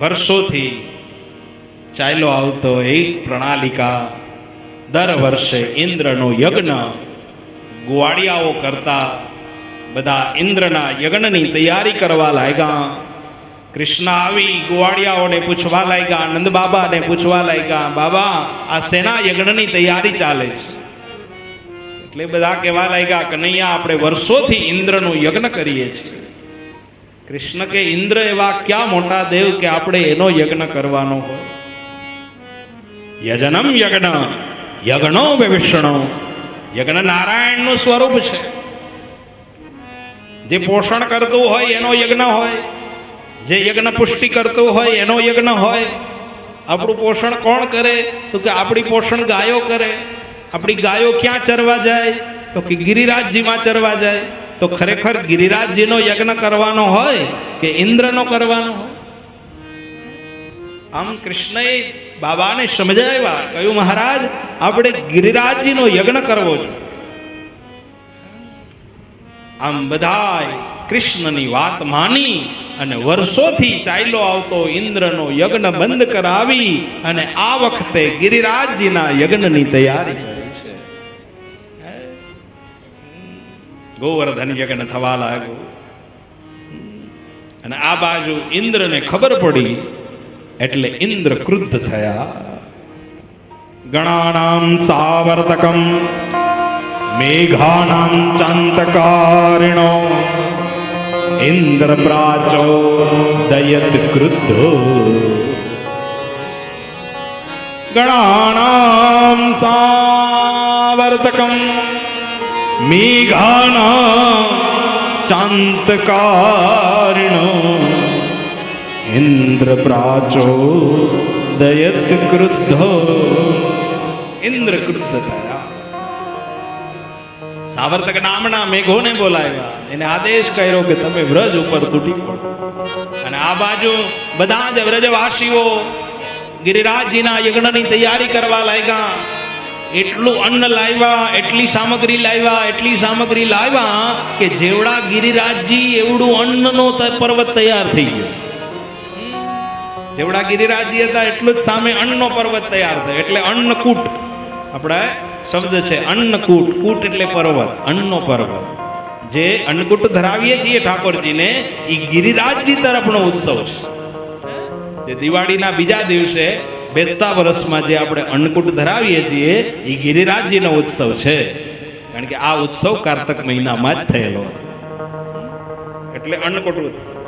વર્ષોથી ચાલ્યો આવતો એક પ્રણાલિકા દર વર્ષે ઇન્દ્રનો યજ્ઞ ગુવાડિયાઓ કરતા બધા ઇન્દ્રના યજ્ઞની તૈયારી કરવા લાગ્યા. કૃષ્ણ આવી ગુવાડિયાઓને પૂછવા લાગ્યા નંદ બાબાને પૂછવા લાગ્યા, બાબા, આ સેના યજ્ઞની તૈયારી ચાલે છે. એટલે બધા કહેવા લાગ્યા કનૈયા આપણે વર્ષોથી ઇન્દ્રનો યજ્ઞ કરીએ છીએ. કૃષ્ણ કે ઇન્દ્ર એવા ક્યાં મોટા દેવ કે આપણે એનો યજ્ઞ કરવાનો હોય? યજનમ યજ્ઞ, યજ્ઞો વિષ્ણુ યજ્ઞ નારાયણનું સ્વરૂપ છે. જે પોષણ કરતું હોય એનો યજ્ઞ હોય. જે યજ્ઞ પુષ્ટિ કરતું હોય એનો યજ્ઞ હોય. આપણું પોષણ કોણ કરે? તો કે આપણી પોષણ ગાયો કરે. આપણી ગાયો ક્યાં ચરવા જાય? તો કે ગિરિરાજજીમાં ચરવા જાય. તો ખરેખર ગિરિરાજજીનો યજ્ઞ કરવાનો હોય કે ઇન્દ્રનો કરવાનો આમ કૃષ્ણએ બાબાને સમજાવ્યા, કહ્યું, મહારાજ, આપણે ગિરિરાજજીનો યજ્ઞ કરવો છે. આમ બધાય કૃષ્ણની વાત માની અને વર્ષોથી ચાલ્યો આવતો ઇન્દ્રનો યજ્ઞ બંધ કરાવી અને આ વખતે ગિરિરાજજીના યજ્ઞની તૈયારી ગોવર્ધન યજ્ઞ થવા લાગ્યો. અને આ બાજુ ઇન્દ્રને ખબર પડી, એટલે ઇન્દ્ર ક્રુદ્ધ થયા. ગણાનામ સાવર્તકમ મેઘાનામ ચાંતકારિણો. ઇન્દ્ર પ્રાચો દયત ક્રુદ્ધો. ગણાનામ સાવર્તકમ મેઘાનામ ચાંતકારિણો ઇન્દ્ર પ્રાચો દયત ક્રુદ્ધ ઇન્દ્ર ક્રુદ્ધ થયા સાવર્તક નામના મેઘોને બોલાવ્યા એને આદેશ કર્યો કે તમે વ્રજ ઉપર તૂટી પડો। અને આ બાજુ બધા જ વ્રજવાસીઓ ગિરિરાજજીના યજ્ઞની તૈયારી કરવા લાગ્યા। એટલું અન્ન લાવ્યા, એટલી સામગ્રી લાવ્યા, એટલી સામગ્રી લાવ્યા કે જેવડા ગિરિરાજજી એવડું અન્નનો પર્વત તૈયાર થઈ ગયો. જેવડા ગિરિરાજજી હતા એટલું જ સામે અન્નનો પર્વત તૈયાર થયો. એટલે અન્નકૂટ, આપણે શબ્દ છે અન્નકૂટ. કૂટ એટલે પર્વત, અન્નનો પર્વત. જે અન્નકૂટ ધરાવીએ છીએ ઠાકોરજીને એ ગિરિરાજજી તરફનો ઉત્સવ છે. જે દિવાળીના બીજા દિવસે બેસતા વર્ષમાં જે આપણે અન્નકૂટ ધરાવીએ છીએ એ ગિરિરાજજીનો ઉત્સવ છે. કારણ કે આ ઉત્સવ કારતક મહિનામાં જ થયેલો એટલે અન્નકૂટ ઉત્સવ.